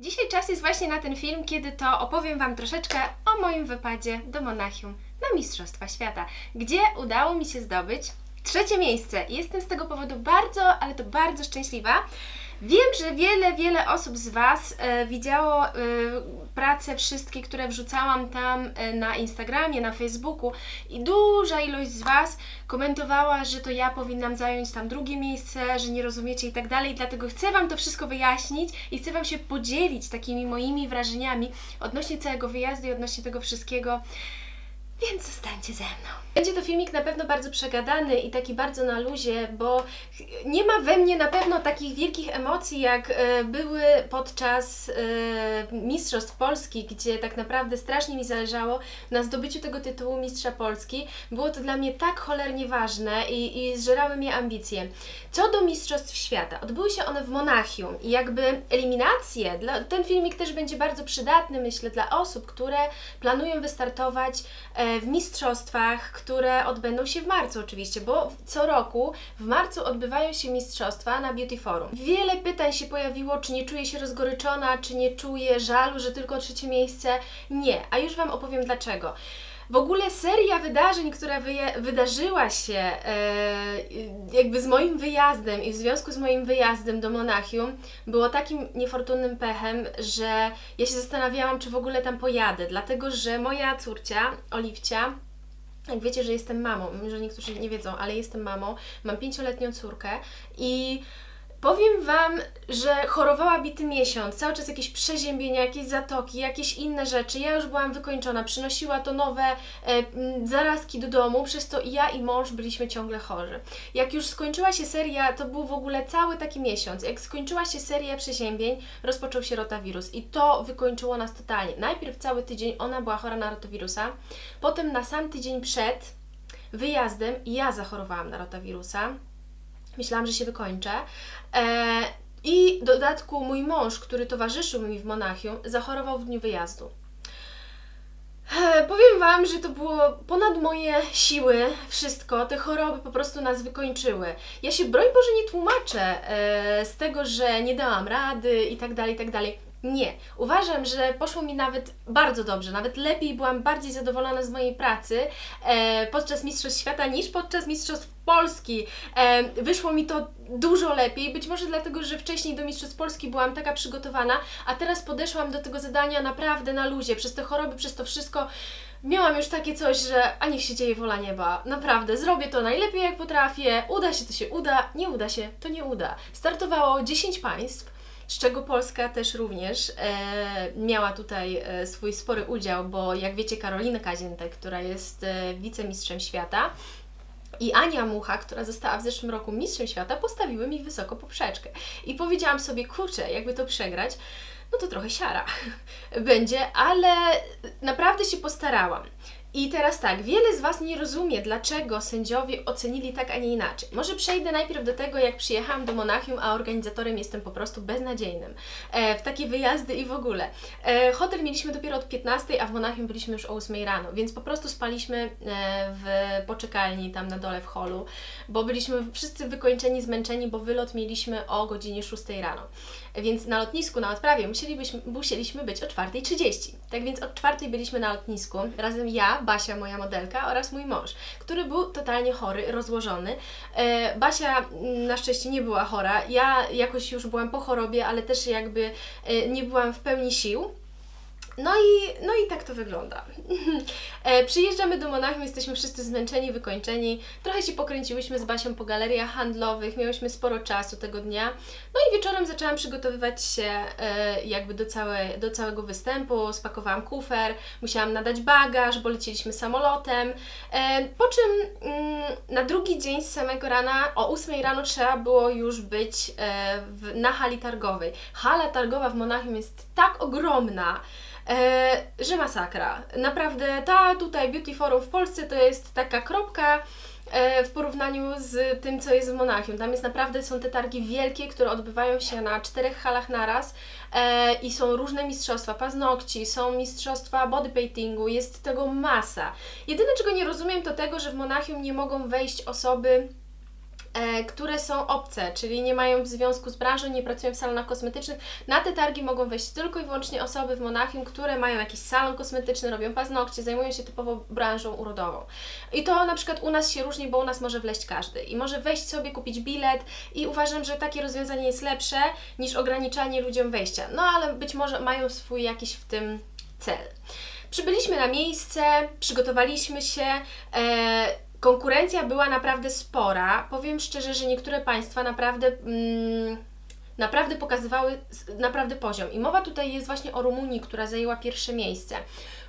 Dzisiaj czas jest właśnie na ten film, kiedy to opowiem Wam troszeczkę o moim wypadzie do Monachium na Mistrzostwa Świata, gdzie udało mi się zdobyć trzecie miejsce. Jestem z tego powodu bardzo, ale to bardzo szczęśliwa. Wiem, że wiele, wiele osób z Was e, widziało e, prace wszystkie, które wrzucałam tam e, na Instagramie, na Facebooku i duża ilość z Was komentowała, że to ja powinnam zająć tam drugie miejsce, że nie rozumiecie i tak dalej. Dlatego chcę Wam to wszystko wyjaśnić i chcę Wam się podzielić takimi moimi wrażeniami odnośnie całego wyjazdu i odnośnie tego wszystkiego. Więc zostańcie ze mną. Będzie to filmik na pewno bardzo przegadany i taki bardzo na luzie, bo nie ma we mnie na pewno takich wielkich emocji, jak e, były podczas e, Mistrzostw Polski, gdzie tak naprawdę strasznie mi zależało na zdobyciu tego tytułu Mistrza Polski. Było to dla mnie tak cholernie ważne i, i zżerały mnie ambicje. Co do Mistrzostw Świata, odbyły się one w Monachium i jakby eliminacje, dla, ten filmik też będzie bardzo przydatny, myślę, dla osób, które planują wystartować e, w mistrzostwach, które odbędą się w marcu oczywiście, bo co roku w marcu odbywają się mistrzostwa na Beauty Forum. Wiele pytań się pojawiło, czy nie czuję się rozgoryczona, czy nie czuję żalu, że tylko trzecie miejsce. Nie, a już Wam opowiem dlaczego. W ogóle seria wydarzeń, która wydarzyła się e, jakby z moim wyjazdem i w związku z moim wyjazdem do Monachium było takim niefortunnym pechem, że ja się zastanawiałam, czy w ogóle tam pojadę, dlatego że moja córcia, Oliwcia, jak wiecie, że jestem mamą, że niektórzy nie wiedzą, ale jestem mamą, mam pięcioletnią córkę i powiem Wam, że chorowała bity miesiąc, cały czas jakieś przeziębienia, jakieś zatoki, jakieś inne rzeczy. Ja już byłam wykończona, przynosiła to nowe e, zarazki do domu, przez to i ja i mąż byliśmy ciągle chorzy. Jak już skończyła się seria, to był w ogóle cały taki miesiąc. Jak skończyła się seria przeziębień, rozpoczął się rotawirus i to wykończyło nas totalnie. Najpierw cały tydzień ona była chora na rotawirusa, potem na sam tydzień przed wyjazdem ja zachorowałam na rotawirusa. Myślałam, że się wykończę. E, I w dodatku mój mąż, który towarzyszył mi w Monachium, zachorował w dniu wyjazdu. E, powiem Wam, że to było ponad moje siły, wszystko. Te choroby po prostu nas wykończyły. Ja się, broń Boże, nie tłumaczę e, z tego, że nie dałam rady i tak dalej, i tak dalej. Nie. Uważam, że poszło mi nawet bardzo dobrze, nawet lepiej byłam bardziej zadowolona z mojej pracy e, podczas Mistrzostw Świata niż podczas Mistrzostw Polski. E, wyszło mi to dużo lepiej, być może dlatego, że wcześniej do Mistrzostw Polski byłam taka przygotowana, a teraz podeszłam do tego zadania naprawdę na luzie, przez te choroby, przez to wszystko. Miałam już takie coś, że a niech się dzieje wola nieba. Naprawdę, zrobię to najlepiej jak potrafię. Uda się, to się uda. Nie uda się, to nie uda. Startowało 10 państw z czego Polska też również e, miała tutaj e, swój spory udział, bo jak wiecie Karolina Kaziętek, która jest e, wicemistrzem świata i Ania Mucha, która została w zeszłym roku mistrzem świata, postawiły mi wysoko poprzeczkę. I powiedziałam sobie, kurczę, jakby to przegrać, no to trochę siara będzie, ale naprawdę się postarałam. I teraz tak, wiele z Was nie rozumie, dlaczego sędziowie ocenili tak, a nie inaczej. Może przejdę najpierw do tego, jak przyjechałam do Monachium, a organizatorem jestem po prostu beznadziejnym. E, w takie wyjazdy i w ogóle. E, hotel mieliśmy dopiero od 15, a w Monachium byliśmy już o 8 rano, więc po prostu spaliśmy e, w poczekalni tam na dole w holu, bo byliśmy wszyscy wykończeni, zmęczeni, bo wylot mieliśmy o godzinie 6 rano. Więc na lotnisku, na odprawie musielibyśmy, musieliśmy być o 4.30. Tak więc od 4 byliśmy na lotnisku, razem ja, Basia, moja modelka oraz mój mąż, który był totalnie chory, rozłożony. E, Basia mm, na szczęście nie była chora, ja jakoś już byłam po chorobie, ale też jakby e, nie byłam w pełni sił. No i, no i tak to wygląda. e, przyjeżdżamy do Monachium, jesteśmy wszyscy zmęczeni, wykończeni. Trochę się pokręciłyśmy z Basią po galeriach handlowych, miałyśmy sporo czasu tego dnia. No i wieczorem zaczęłam przygotowywać się e, jakby do, całe, do całego występu. Spakowałam kufer, musiałam nadać bagaż, bo lecieliśmy samolotem. E, po czym mm, na drugi dzień z samego rana, o 8 rano trzeba było już być e, w, na hali targowej. Hala targowa w Monachium jest tak ogromna, E, że masakra. Naprawdę, ta tutaj Beauty Forum w Polsce to jest taka kropka e, w porównaniu z tym, co jest w Monachium. Tam jest naprawdę, są te targi wielkie, które odbywają się na czterech halach naraz e, i są różne mistrzostwa paznokci, są mistrzostwa bodypaintingu, jest tego masa. Jedyne, czego nie rozumiem, to tego, że w Monachium nie mogą wejść osoby e, które są obce, czyli nie mają w związku z branżą, nie pracują w salonach kosmetycznych. Na te targi mogą wejść tylko i wyłącznie osoby w Monachium, które mają jakiś salon kosmetyczny, robią paznokcie, zajmują się typowo branżą urodową. I to na przykład u nas się różni, bo u nas może wleść każdy i może wejść sobie, kupić bilet i uważam, że takie rozwiązanie jest lepsze niż ograniczanie ludziom wejścia. No ale być może mają swój jakiś w tym cel. Przybyliśmy na miejsce, przygotowaliśmy się. E, konkurencja była naprawdę spora. Powiem szczerze, że niektóre państwa naprawdę. Mm, naprawdę pokazywały naprawdę poziom. I mowa tutaj jest właśnie o Rumunii, która zajęła pierwsze miejsce.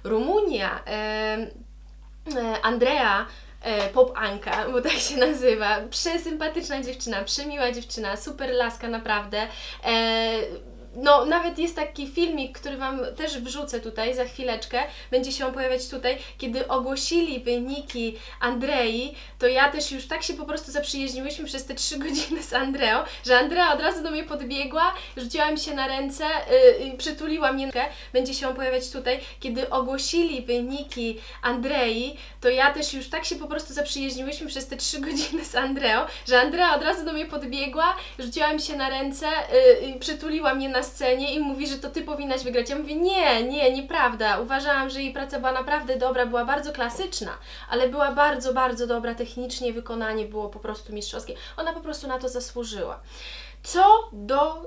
Rumunia, e, e, Andrea e, Pop Anka, bo tak się nazywa, przesympatyczna dziewczyna, przemiła dziewczyna, super laska naprawdę. No, nawet jest taki filmik, który Wam też wrzucę tutaj za chwileczkę, będzie się on pojawiać tutaj, kiedy ogłosili wyniki Andrei, to ja też już tak się po prostu zaprzyjaźniłyśmy przez te trzy godziny z Andreą, że Andrea od razu do mnie podbiegła, rzuciła mi się na ręce, yy, przytuliła mnie, będzie się on pojawiać tutaj, kiedy ogłosili wyniki Andrei, to ja też już tak się po prostu zaprzyjaźniłyśmy przez te trzy godziny z Andreą, że Andrea od razu do mnie podbiegła, rzuciła mi się na ręce, yy, przytuliła mnie na scenie i mówi, że to ty powinnaś wygrać. Ja mówię, nie, nie, nieprawda. Uważałam, że jej praca była naprawdę dobra, była bardzo klasyczna, ale była bardzo, bardzo dobra technicznie, wykonanie było po prostu mistrzowskie. Ona po prostu na to zasłużyła. Co do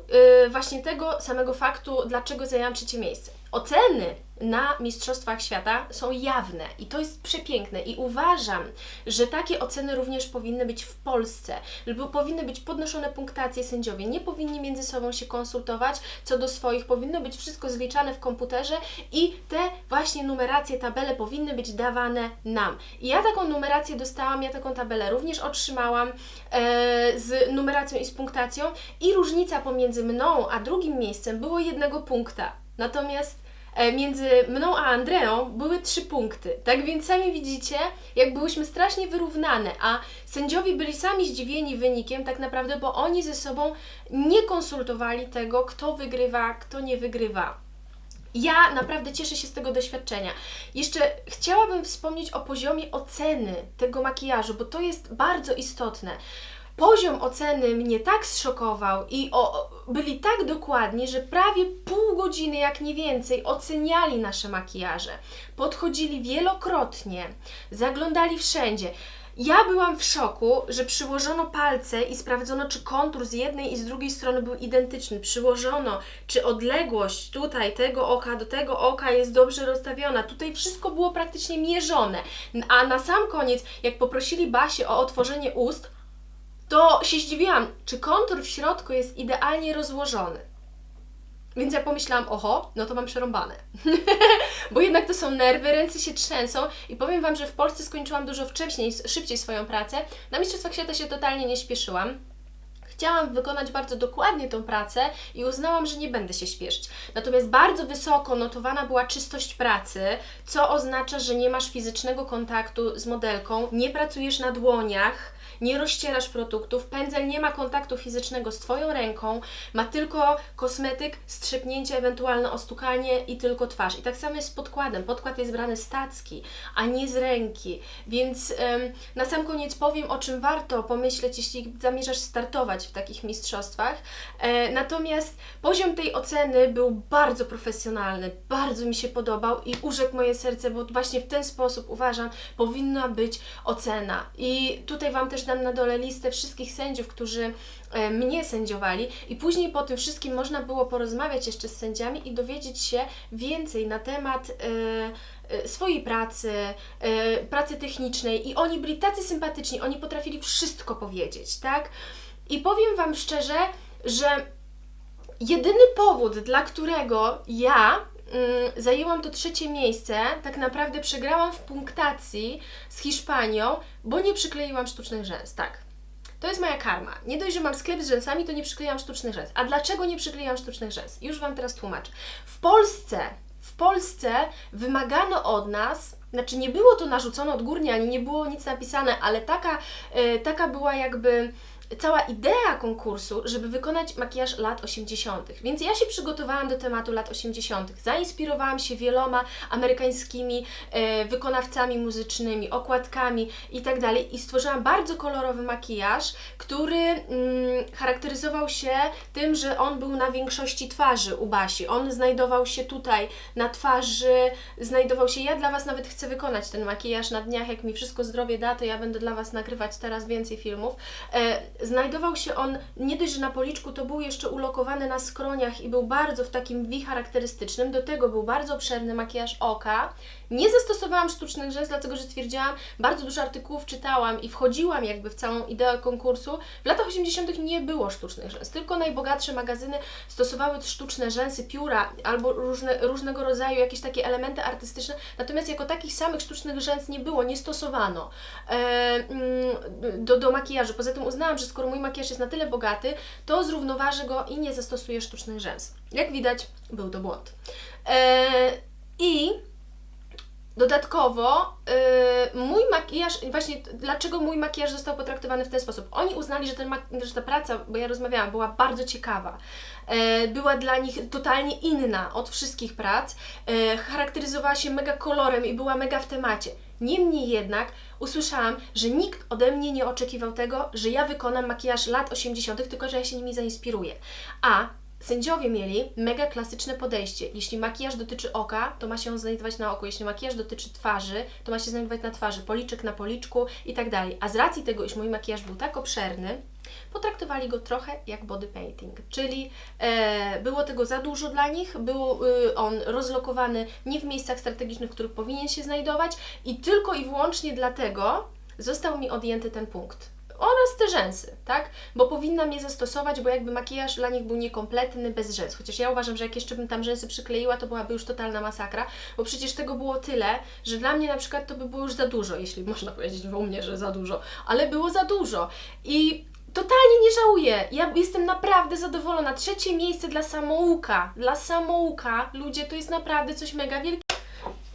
y, właśnie tego samego faktu, dlaczego zajęłam trzecie miejsce. Oceny na Mistrzostwach Świata są jawne i to jest przepiękne i uważam, że takie oceny również powinny być w Polsce, lub powinny być podnoszone punktacje sędziowie, nie powinni między sobą się konsultować co do swoich, powinno być wszystko zliczane w komputerze i te właśnie numeracje, tabele powinny być dawane nam. I ja taką numerację dostałam, ja taką tabelę również otrzymałam e, z numeracją i z punktacją i różnica pomiędzy mną a drugim miejscem było jednego punkta. Natomiast e, między mną a Andreą były trzy punkty. Tak więc sami widzicie, jak byłyśmy strasznie wyrównane, a sędziowie byli sami zdziwieni wynikiem tak naprawdę, bo oni ze sobą nie konsultowali tego, kto wygrywa, kto nie wygrywa. Ja naprawdę cieszę się z tego doświadczenia. Jeszcze chciałabym wspomnieć o poziomie oceny tego makijażu, bo to jest bardzo istotne. Poziom oceny mnie tak zszokował i o, byli tak dokładni, że prawie pół godziny, jak nie więcej, oceniali nasze makijaże. Podchodzili wielokrotnie, zaglądali wszędzie. Ja byłam w szoku, że przyłożono palce i sprawdzono, czy kontur z jednej i z drugiej strony był identyczny. Przyłożono, czy odległość tutaj tego oka do tego oka jest dobrze rozstawiona. Tutaj wszystko było praktycznie mierzone. A na sam koniec, jak poprosili Basię o otworzenie ust, to się zdziwiłam, czy kontur w środku jest idealnie rozłożony. Więc ja pomyślałam, oho, no to mam przerąbane. Bo jednak to są nerwy, ręce się trzęsą i powiem Wam, że w Polsce skończyłam dużo wcześniej, szybciej swoją pracę. Na Mistrzostwach Świata się totalnie nie śpieszyłam. Chciałam wykonać bardzo dokładnie tą pracę i uznałam, że nie będę się śpieszyć. Natomiast bardzo wysoko notowana była czystość pracy, co oznacza, że nie masz fizycznego kontaktu z modelką, nie pracujesz na dłoniach, nie rozcierasz produktów, pędzel nie ma kontaktu fizycznego z Twoją ręką, ma tylko kosmetyk, strzepnięcie, ewentualne ostukanie i tylko twarz. I tak samo jest z podkładem. Podkład jest brany z tacki, a nie z ręki. Więc em, na sam koniec powiem, o czym warto pomyśleć, jeśli zamierzasz startować w takich mistrzostwach. E, natomiast poziom tej oceny był bardzo profesjonalny, bardzo mi się podobał i urzekł moje serce, bo właśnie w ten sposób uważam, powinna być ocena. I tutaj Wam też dam na dole listę wszystkich sędziów, którzy e, mnie sędziowali i później po tym wszystkim można było porozmawiać jeszcze z sędziami i dowiedzieć się więcej na temat e, e, swojej pracy, pracy technicznej i oni byli tacy sympatyczni, oni potrafili wszystko powiedzieć, tak? I powiem Wam szczerze, że jedyny powód, dla którego ja zajęłam to trzecie miejsce, tak naprawdę przegrałam w punktacji z Hiszpanią, bo nie przykleiłam sztucznych rzęs, tak. To jest moja karma. Nie dość, że mam sklep z rzęsami, to nie przyklejam sztucznych rzęs. A dlaczego nie przyklejam sztucznych rzęs? Już Wam teraz tłumaczę. W Polsce, w Polsce wymagano od nas, znaczy nie było to narzucone odgórnie, ani nie było nic napisane, ale taka, e, taka była jakby cała idea konkursu, żeby wykonać makijaż lat 80. Więc ja się przygotowałam do tematu lat 80. Zainspirowałam się wieloma amerykańskimi e, wykonawcami muzycznymi, okładkami i tak i stworzyłam bardzo kolorowy makijaż, który mm, charakteryzował się tym, że on był na większości twarzy u Basi. On znajdował się tutaj na twarzy, znajdował się. Ja dla Was nawet chcę wykonać ten makijaż na dniach, jak mi wszystko zdrowie da, to ja będę dla Was nagrywać teraz więcej filmów. E, znajdował się on nie dość, że na policzku, to był jeszcze ulokowany na skroniach i był bardzo w takim V charakterystycznym. Do tego był bardzo obszerny makijaż oka. Nie zastosowałam sztucznych rzęs, dlatego że stwierdziłam, bardzo dużo artykułów czytałam i wchodziłam jakby w całą ideę konkursu. W latach 80. nie było sztucznych rzęs, tylko najbogatsze magazyny stosowały sztuczne rzęsy, pióra albo różne, różnego rodzaju jakieś takie elementy artystyczne, natomiast jako takich samych sztucznych rzęs nie było, nie stosowano e, mm, do, do makijażu. Poza tym uznałam, że skoro mój makijaż jest na tyle bogaty, to zrównoważę go i nie zastosuję sztucznych rzęs. Jak widać, był to błąd. E, I Dodatkowo yy, mój makijaż, właśnie dlaczego mój makijaż został potraktowany w ten sposób? Oni uznali, że, ten, że ta praca, bo ja rozmawiałam, była bardzo ciekawa. Yy, była dla nich totalnie inna od wszystkich prac. Charakteryzowała się mega kolorem i była mega w temacie. Niemniej jednak usłyszałam, że nikt ode mnie nie oczekiwał tego, że ja wykonam makijaż lat 80., tylko że ja się nimi zainspiruję. A Sędziowie mieli mega klasyczne podejście. Jeśli makijaż dotyczy oka, to ma się on znajdować na oku. Jeśli makijaż dotyczy twarzy, to ma się znajdować na twarzy, policzek na policzku i tak dalej. A z racji tego, iż mój makijaż był tak obszerny, potraktowali go trochę jak body painting, czyli e, było tego za dużo dla nich, był y, on rozlokowany nie w miejscach strategicznych, w których powinien się znajdować i tylko i wyłącznie dlatego został mi odjęty ten punkt oraz te rzęsy, tak? Bo powinnam je zastosować, bo jakby makijaż dla nich był niekompletny bez rzęs. Chociaż ja uważam, że jak jeszcze bym tam rzęsy przykleiła, to byłaby już totalna masakra, bo przecież tego było tyle, że dla mnie na przykład to by było już za dużo, jeśli można powiedzieć u mnie, że za dużo, ale było za dużo. I totalnie nie żałuję. Ja jestem naprawdę zadowolona. Trzecie miejsce dla samouka. Dla samouka, ludzie, to jest naprawdę coś mega wielkiego.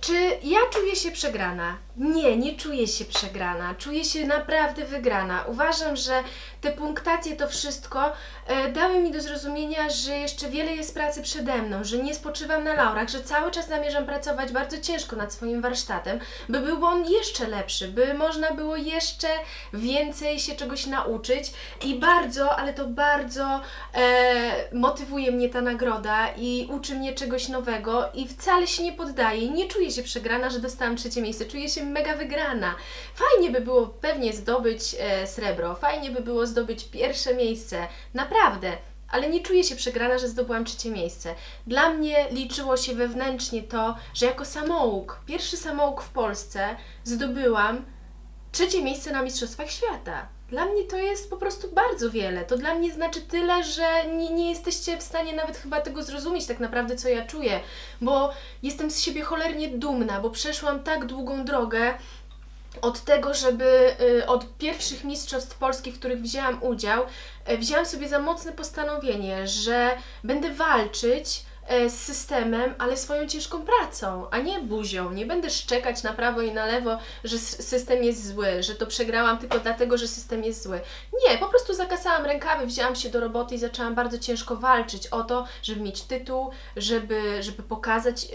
Czy ja czuję się przegrana? Nie, nie czuję się przegrana. Czuję się naprawdę wygrana. Uważam, że te punktacje, to wszystko e, dały mi do zrozumienia, że jeszcze wiele jest pracy przede mną, że nie spoczywam na laurach, że cały czas zamierzam pracować bardzo ciężko nad swoim warsztatem, by był on jeszcze lepszy, by można było jeszcze więcej się czegoś nauczyć i bardzo, ale to bardzo e, motywuje mnie ta nagroda i uczy mnie czegoś nowego i wcale się nie poddaję. Nie czuję się przegrana, że dostałam trzecie miejsce. Czuję się mega wygrana. Fajnie by było pewnie zdobyć e, srebro, fajnie by było zdobyć pierwsze miejsce. Naprawdę ale nie czuję się przegrana, że zdobyłam trzecie miejsce. Dla mnie liczyło się wewnętrznie to, że jako samouk, pierwszy samouk w Polsce, zdobyłam trzecie miejsce na Mistrzostwach Świata. Dla mnie to jest po prostu bardzo wiele. To dla mnie znaczy tyle, że nie, nie jesteście w stanie nawet chyba tego zrozumieć tak naprawdę, co ja czuję, bo jestem z siebie cholernie dumna, bo przeszłam tak długą drogę od tego, żeby y, od pierwszych mistrzostw Polski, w których wzięłam udział, y, wzięłam sobie za mocne postanowienie, że będę walczyć z systemem, ale swoją ciężką pracą, a nie buzią. Nie będę szczekać na prawo i na lewo, że system jest zły, że to przegrałam tylko dlatego, że system jest zły. Nie, po prostu zakasałam rękawy, wzięłam się do roboty i zaczęłam bardzo ciężko walczyć o to, żeby mieć tytuł, żeby, żeby pokazać yy,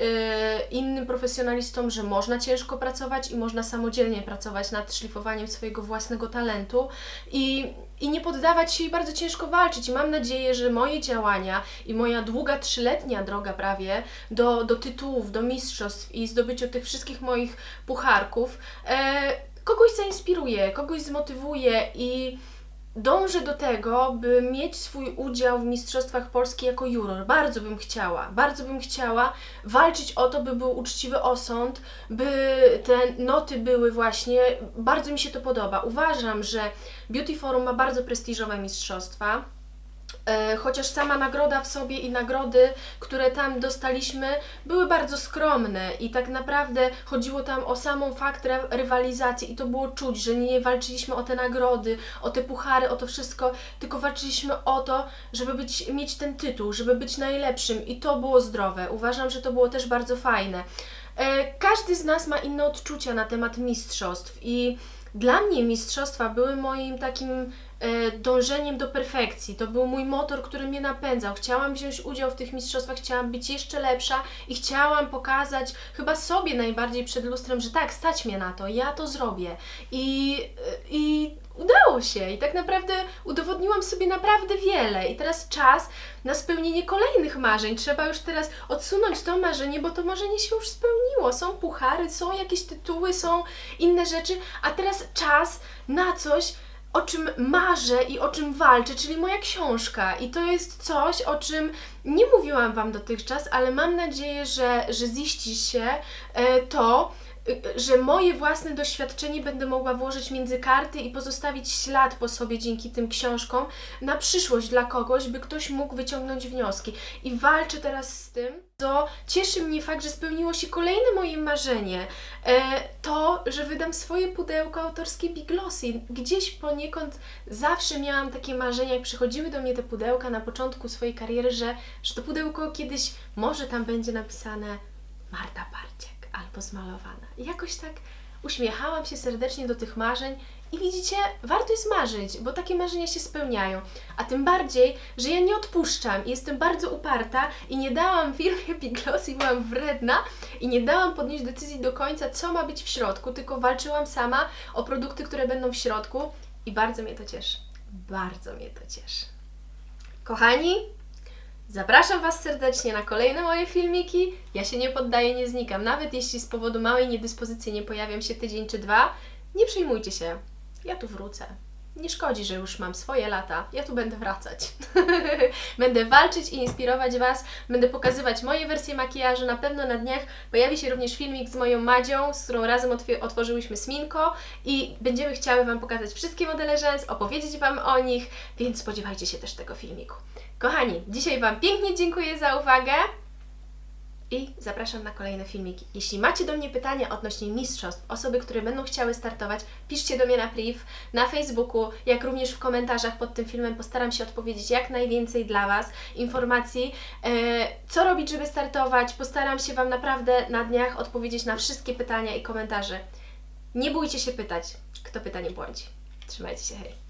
innym profesjonalistom, że można ciężko pracować i można samodzielnie pracować nad szlifowaniem swojego własnego talentu i i nie poddawać się i bardzo ciężko walczyć. I mam nadzieję, że moje działania i moja długa trzyletnia droga prawie do, do tytułów, do mistrzostw i zdobyciu tych wszystkich moich pucharków e, kogoś zainspiruje, kogoś zmotywuje i dążę do tego, by mieć swój udział w Mistrzostwach Polski jako juror. Bardzo bym chciała, bardzo bym chciała walczyć o to, by był uczciwy osąd, by te noty były właśnie, bardzo mi się to podoba. Uważam, że Beauty Forum ma bardzo prestiżowe mistrzostwa chociaż sama nagroda w sobie i nagrody, które tam dostaliśmy, były bardzo skromne i tak naprawdę chodziło tam o samą fakt rywalizacji i to było czuć, że nie walczyliśmy o te nagrody, o te puchary, o to wszystko, tylko walczyliśmy o to, żeby być, mieć ten tytuł, żeby być najlepszym i to było zdrowe. Uważam, że to było też bardzo fajne. E, każdy z nas ma inne odczucia na temat mistrzostw i dla mnie mistrzostwa były moim takim e, dążeniem do perfekcji. To był mój motor, który mnie napędzał. Chciałam wziąć udział w tych mistrzostwach, chciałam być jeszcze lepsza i chciałam pokazać chyba sobie najbardziej przed lustrem, że tak, stać mnie na to, ja to zrobię. I, e, i udało się. I tak naprawdę udowodniłam sobie naprawdę wiele. I teraz czas na spełnienie kolejnych marzeń. Trzeba już teraz odsunąć to marzenie, bo to marzenie się już spełniło. Są puchary, są jakieś tytuły, są inne rzeczy, a teraz czas na coś, o czym marzę i o czym walczę, czyli moja książka. I to jest coś, o czym nie mówiłam Wam dotychczas, ale mam nadzieję, że, że ziści się e, to, że moje własne doświadczenie będę mogła włożyć między karty i pozostawić ślad po sobie dzięki tym książkom na przyszłość dla kogoś, by ktoś mógł wyciągnąć wnioski. I walczę teraz z tym, to cieszy mnie fakt, że spełniło się kolejne moje marzenie. E, to, że wydam swoje pudełko autorskie Big Glossy. Gdzieś poniekąd zawsze miałam takie marzenia, jak przychodziły do mnie te pudełka na początku swojej kariery, że, że to pudełko kiedyś może tam będzie napisane Marta Barciak albo zmalowana. I jakoś tak uśmiechałam się serdecznie do tych marzeń i widzicie, warto jest marzyć, bo takie marzenia się spełniają. A tym bardziej, że ja nie odpuszczam i jestem bardzo uparta i nie dałam firmie Big Glossy, byłam wredna i nie dałam podnieść decyzji do końca, co ma być w środku, tylko walczyłam sama o produkty, które będą w środku i bardzo mnie to cieszy. Bardzo mnie to cieszy. Kochani, Zapraszam Was serdecznie na kolejne moje filmiki. Ja się nie poddaję, nie znikam. Nawet jeśli z powodu małej niedyspozycji nie pojawiam się tydzień czy dwa, nie przejmujcie się. Ja tu wrócę. Nie szkodzi, że już mam swoje lata. Ja tu będę wracać. będę walczyć i inspirować Was. Będę pokazywać moje wersje makijażu. Na pewno na dniach pojawi się również filmik z moją Madzią, z którą razem otworzyłyśmy Sminko i będziemy chciały Wam pokazać wszystkie modele rzęs, opowiedzieć Wam o nich, więc spodziewajcie się też tego filmiku. Kochani, dzisiaj Wam pięknie dziękuję za uwagę i zapraszam na kolejne filmiki. Jeśli macie do mnie pytania odnośnie mistrzostw, osoby, które będą chciały startować, piszcie do mnie na priv, na Facebooku, jak również w komentarzach pod tym filmem. Postaram się odpowiedzieć jak najwięcej dla Was informacji, e, co robić, żeby startować. Postaram się Wam naprawdę na dniach odpowiedzieć na wszystkie pytania i komentarze. Nie bójcie się pytać. Kto pyta, nie błądzi. Trzymajcie się, hej.